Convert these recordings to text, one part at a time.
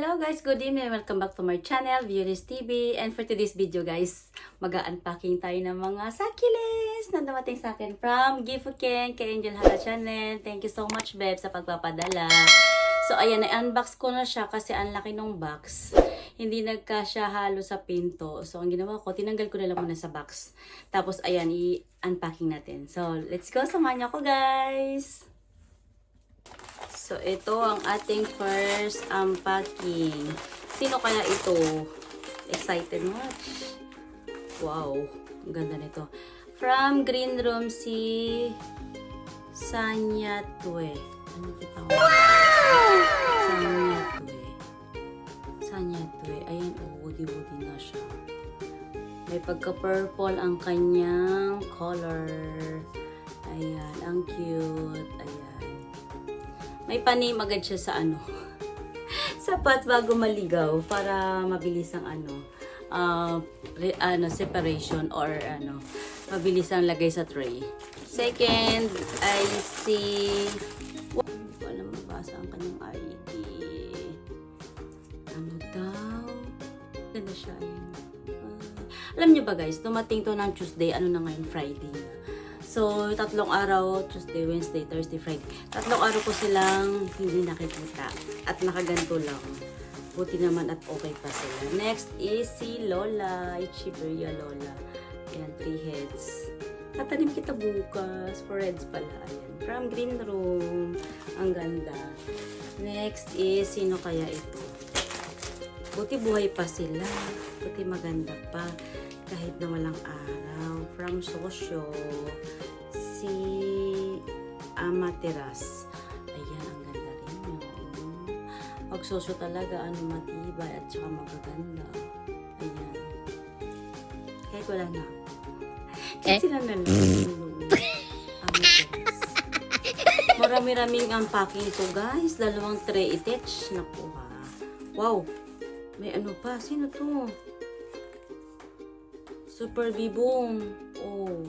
Hello guys, good evening. Welcome back to my channel, Viewers TV. And for today's video guys, mag-unpacking tayo ng mga succulents na dumating sa akin from Gifuken kay Angel Hala Channel. Thank you so much, Beb, sa pagpapadala. So, ayan, na-unbox ko na siya kasi ang laki ng box. Hindi nagkasya halo sa pinto. So, ang ginawa ko, tinanggal ko na lang muna sa box. Tapos, ayan, i-unpacking natin. So, let's go. Samahan niyo ako, guys. So, ito ang ating first unpacking. Sino kaya ito? Excited much. Wow. Ang ganda nito. From Green Room si Sanya Tue. Ano kita ko? Sanya Tue. Sanya Tue. Ayan, oh, woody-woody na siya. May pagka-purple ang kanyang color. Ayan, ang cute. Ayan. May panim agad siya sa ano. Sapat bago maligaw para mabilis ang ano, uh, re- ano separation or ano, mabilis ang lagay sa tray. Second, I see hindi mabasa ang kanyang ID. Ano daw? Ganda siya. Ayun. Ah, alam niyo ba guys, dumating to ng Tuesday, ano na ngayon, Friday na. So, tatlong araw, Tuesday, Wednesday, Thursday, Friday. Tatlong araw ko silang hindi nakikita. At nakaganto lang. Buti naman at okay pa sila. Next is si Lola. Ichiberia Lola. Ayan, three heads. Tatanim kita bukas. For heads pala. Ayan. From Green Room. Ang ganda. Next is, sino kaya ito? Buti buhay pa sila. Buti maganda pa. Kahit na walang araw. From Sosyo. Si Amaterasu. Ayan, ang ganda rin yun. Pag sosyo talaga, ano, matibay at saka magaganda. Ayan. Kahit wala na. Kahit sila na lang. Marami-raming unpacking ito, guys. Dalawang tray itech. Naku, ha. Wow. May ano pa. Sino to? Super Bibong. Oh.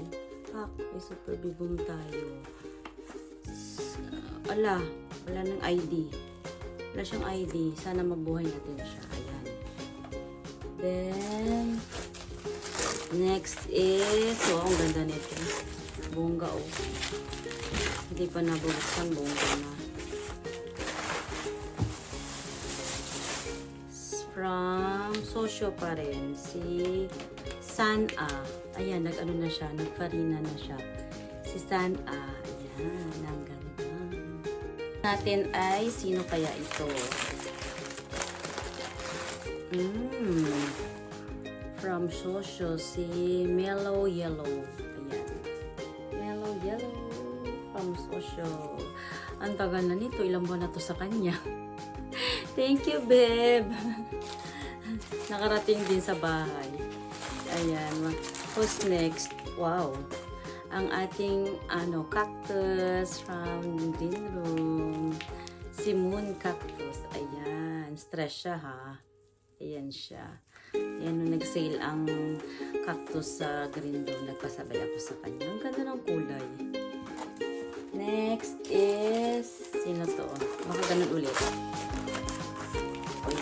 Pak, may Super Bibong tayo. Ala, wala ng ID. Wala siyang ID. Sana mabuhay natin siya. Ayan. Then, next is, oh, ang ganda nito. Bongga, oh. Hindi pa nabuksan, bongga na. From Sosyo pa rin, si San A. Ayan, nag-ano na siya, nagfarina na siya. Si San Natin ay, sino kaya ito? Mm. From Sosyo, si Mellow Yellow. Ayan. Mellow Yellow from Sosyo. Ang tagal na nito, ilang buwan na to sa kanya. Thank you, babe. Nakarating din sa bahay. Ayan. Who's next? Wow. Ang ating ano cactus from Green Room. Si Moon Cactus. Ayan. Stress siya ha. Ayan siya. Ayan, nung nag-sale ang cactus sa Green Room, nagpasabay ako sa kanya. Ang ganda ng kulay. Next is, sino to? Baka ganun ulit. Uy,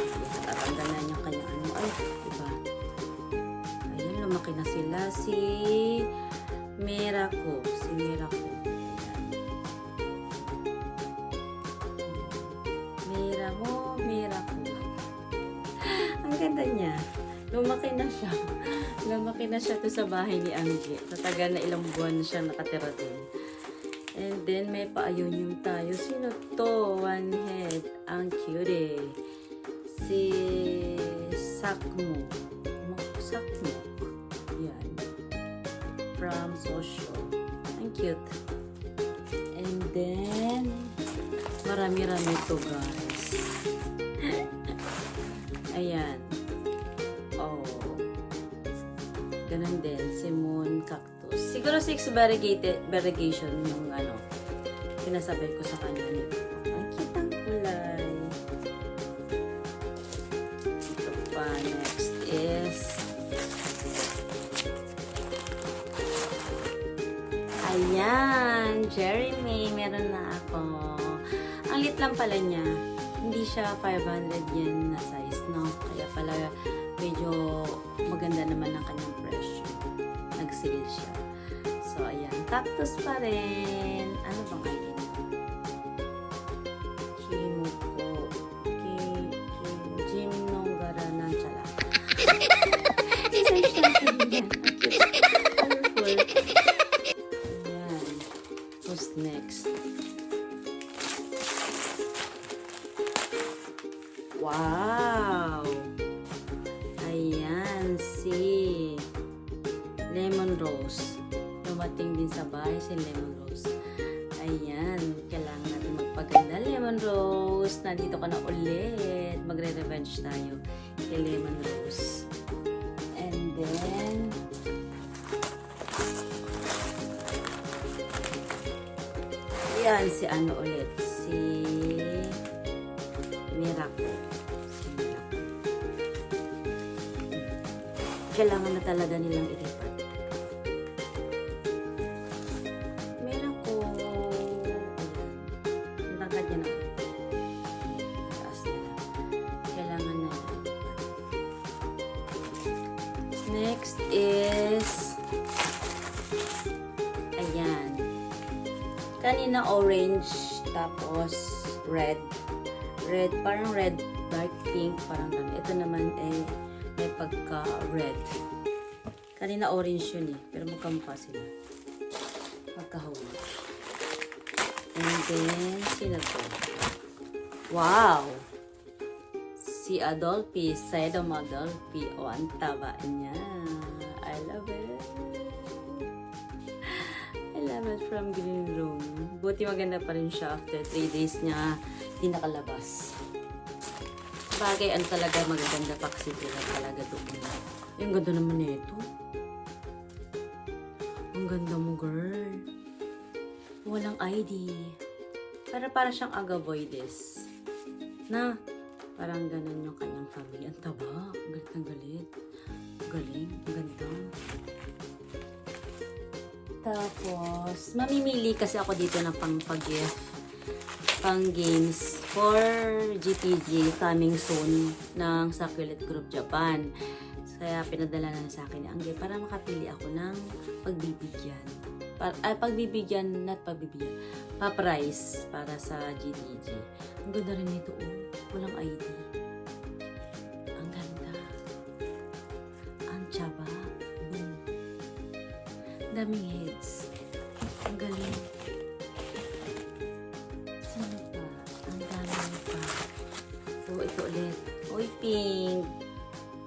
tatanggal na niya kanya ano. Ay, diba? Ayan, lumaki na sila. Si Miraco. Si Miraco. Mira mo, Miraco. Ang ganda niya. Lumaki na siya. Lumaki na siya to sa bahay ni Angge. Tatagal na ilang buwan na siya nakatira doon. And then, may pa-ayunyum tayo. Sino to? One head. Ang cute eh. Si Sakmo. Mo- Sakmo. From Social. Ang cute. And then, marami-rami to guys. Ayan. Oh. Ganun din, si Moon Cactus. Siguro six variegated, variegation yung ano, pinasabay ko sa kanya nito. Jeremy, meron na ako. Ang lit lang pala niya. Hindi siya 500 yen na size, no? Kaya pala medyo maganda naman ang kanyang presyo. Nag-sale siya. So, ayan. Cactus pa rin. Ano bang item? Ayan, kailangan natin magpaganda. Lemon Rose, nandito ka na ulit. Magre-revenge tayo kay Lemon Rose. And then, Ayan, si ano ulit? Si Miracle. Si Miracle. Kailangan na talaga nilang ilipat. Tangkad niya na. Taas na. Kailangan na. Next is Ayan. Kanina orange, tapos red. Red, parang red, dark pink, parang gano'n. Ito naman eh, may pagka-red. Kanina orange yun eh, pero magkamukha sila. Magkahawag. And then? Wow! Si Adolphi, Sedom Adolphi. O, ang taba niya. I love it. I love it from Green Room. Buti maganda pa rin siya after 3 days niya hindi nakalabas. Bagay, ang talaga magaganda pa kasi sila talaga doon. Yung ganda naman nito. Ang ganda mo, girl. Walang ID. Para para siyang agavoides. Na, parang ganun yung kanyang family. Ang taba. Ang galit ng galit. Galing. Ang ganda. Tapos, mamimili kasi ako dito ng pang pag-gift, pang games for GTG coming soon ng Sakulit Group Japan. Kaya pinadala na sa akin ni Angge para makapili ako ng pagbibigyan. Pa, ah, pagbibigyan, not pagbibigyan. Pa-price para sa GTG. Ang ganda rin nito, oh. Walang ID. Ang ganda. Ang tsaba. Boom. Daming heads. Ang galing. Sino pa? Ang dami pa. So, ito ulit. Uy, pink.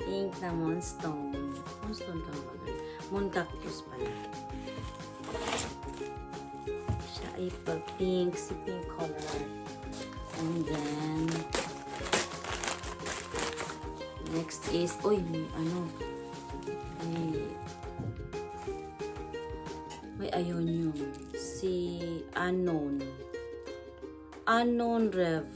Pink na moonstone. Moonstone ka ba? Moon cactus pala. Pag pink. Si pink color. And then, next is, uy, may ano, may may ayon yung si Unknown. Unknown Rev.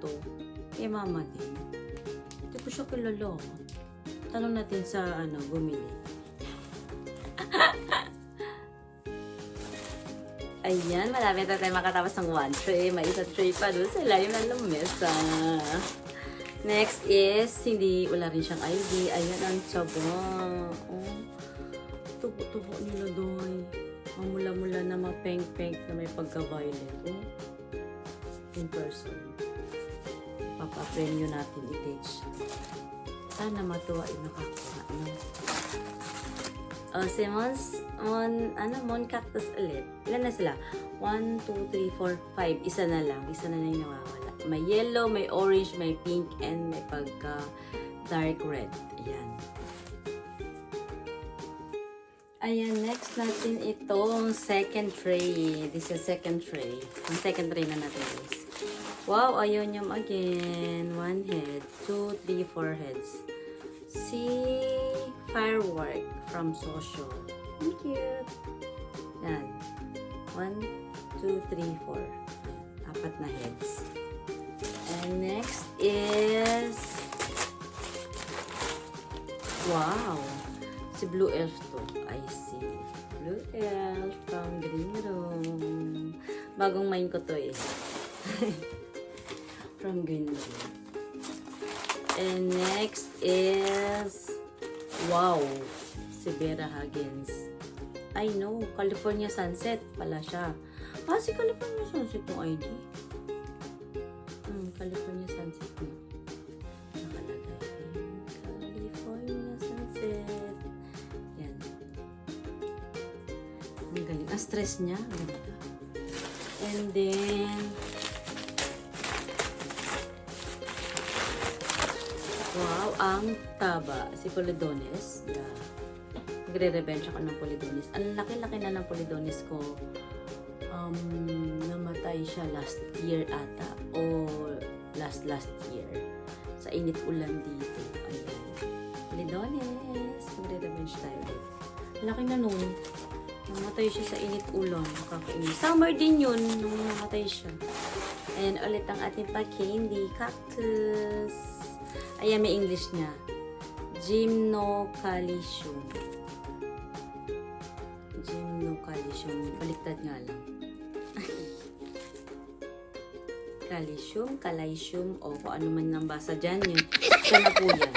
To? Kay mama din. Hindi ko siya kilala. oh. Tanong natin sa, ano, bumili. Ayan, malapit na tayo makatapos ng one tray. May isa tray pa doon sa ilalim ng lamesa. Next is, hindi, wala rin siyang ID. Ayan ang tsaba. Oh, tubo-tubo nila doon. Mamula-mula na mapeng-peng na may pagka-violet. Oh, in person. Papa-premyo natin i-page. Sana matuwa yung nakakuha. No? Oh, si Mons, Mon, ano, Mon Cactus ulit. Ilan na sila? 1, 2, 3, 4, 5. Isa na lang. Isa na lang yung nawawala. May yellow, may orange, may pink, and may pagka dark red. Ayan. Ayan, next natin itong second tray. This is second tray. Ang second tray na natin guys. Wow, ayonium again. One head, two, three, four heads. Si Firework from Social. Thank you. Yan. One, two, three, four. Apat na heads. And next is... Wow! Si Blue Elf to. I see. Blue Elf from Green Room. Bagong main ko to eh. from Green Room. And next is... Wow! Si Vera Huggins. I know, California Sunset pala siya. Ah, si California Sunset yung ID. Hmm, California Sunset na. Nakalagay. California Sunset. Yan. Ang galing. Ang stress niya. Ganda. And then, wow, ang taba. Si Polidones. The, nagre-revenge ako ng Polidones. Ang laki-laki na ng Polidones ko. Um, namatay siya last year ata. O last last year. Sa init ulan dito. Ayan. Polidones. Magre-revenge tayo. Laki na nun. Namatay siya sa init ulan. Nakakainis. Summer din yun nung namatay siya. And ulit ang ating pa candy cactus. Ayan, may English niya. Gymnocalcium. Gymnocalcium. Baliktad nga lang. Calcium, calcium, o kung ano man nang basa dyan, yun. Siya na po yan.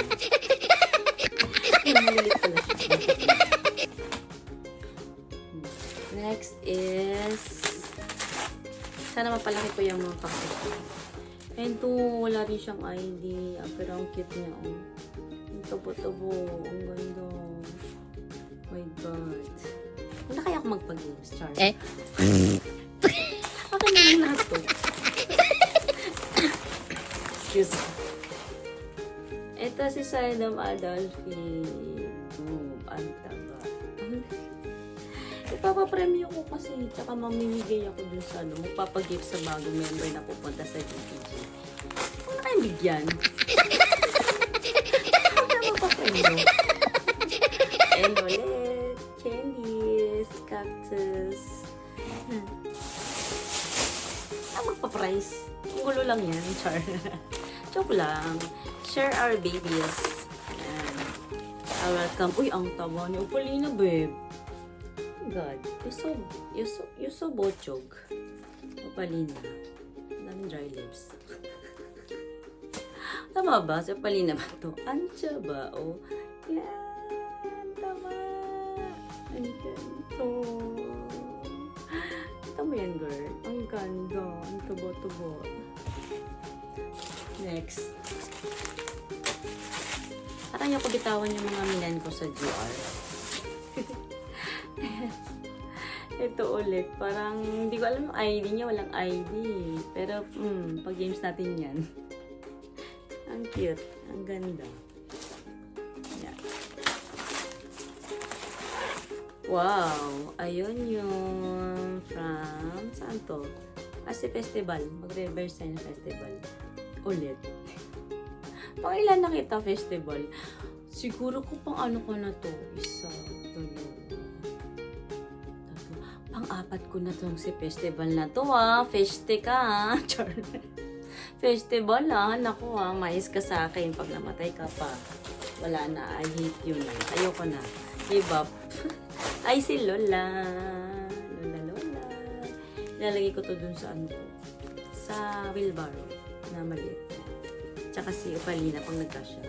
Next is... Sana mapalaki ko yung mga ko. And to, wala rin siyang ID. Ah, pero ang cute niya, oh. Ang tubo-tubo. Ang ganda. My God. Wala kaya ako magpag-games, Char? Eh? Akin na lang lahat to. Excuse me. Ito si Sainam Adolfi. Boom. Ang taba. Ipapapremyo ko kasi, tsaka mamimigay ako dun sa ano, magpapagift sa bagong member na pupunta sa GPG. Bigyan. Magpapremyo. And ulit, candies, cactus. Hmm. Ah, magpa-price. Ang gulo lang yan, char. Joke lang. Share our babies. Ayan. Ah, welcome. Uy, ang taba ni Opalina, babe. God. You're so, you're so, you're so bochog. Opalina. Ang dry lips. Tama ba? Si Opalina ba to? Ancha ba? Oh. Yan. Tama. Ang ganito. Kita mo yan, girl. Ang ganda. Ang tubo-tubo. Next. Parang yung pagitawan yung mga minan ko sa GR. Ito ulit. Parang hindi ko alam yung ID niya. Walang ID. Pero, hmm, pag games natin yan. Ang cute. Ang ganda. Wow! Ayun yung from... Saan to? Ah, si festival. Mag-reverse tayo festival. Ulit. pang ilan nakita festival? Siguro ko pang ano ko na to. Isa, dalawa. Pang-apat ko na tong si festival na to ah. Feste ka ah. Char. Festival ah. Naku ah. Mais ka sa akin pag namatay ka pa. Wala na. I hate you na. Ayoko na. Give up. Ay, si Lola. Lola, Lola. Ilalagay ko to dun sa ano. Sa wheelbarrow na maliit. Tsaka si Upalina pang nagkasya.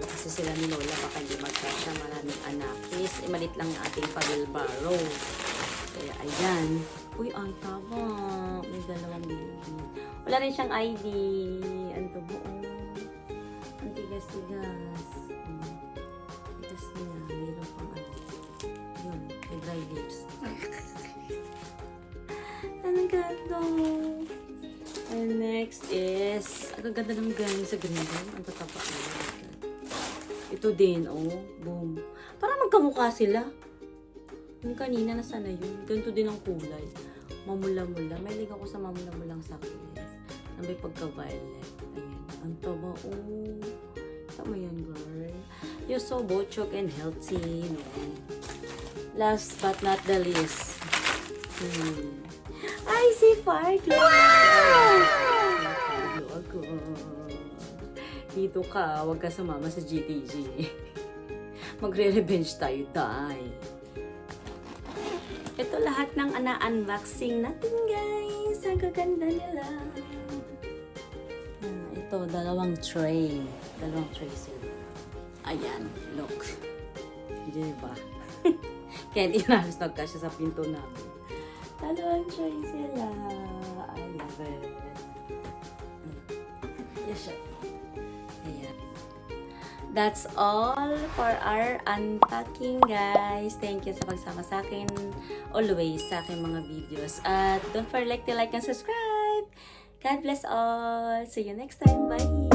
Kasi sila ni Lola baka hindi magkasya. Maraming anakis. Eh, malit lang ang ating pa-wheelbarrow. Kaya, ayan. Uy, ang tama. May dalawang baby. Wala rin siyang ID. Ano to buo? Ang tigas-tigas. Hmm. Tigas niya. Mayroon pang ano. Yun. May dry lips. Ang ganda. And next is, ang ganda ng galing sa green. Ang tatapak na. Ito din, oh. Boom. Parang magkamukha sila. Yung kanina, nasa na yun? Ganito din ang kulay. Mamula-mula. May lig ako sa mamula-mulang sakilis. Na may pagka-violet. Ayan. Ang taba, oh. Tama yan, girl. You're so bochok and healthy, no? Last but not the least. Hmm. Ay, si Farty! Wow! Dito ka, huwag ka sumama sa GTG. Magre-revenge tayo, tay. Ito lahat ng ana-unboxing natin, guys. Ang gaganda nila. Ah, ito, dalawang tray. Dalawang tray sila. Ayan, look. Diba? Kaya hindi na halos nagkasya sa pinto namin. Dalawang tray sila. I love it. Yes, sir. That's all for our unpacking, guys. Thank you sa pagsama sa akin always sa aking mga videos. At don't forget to like and subscribe. God bless all. See you next time. Bye!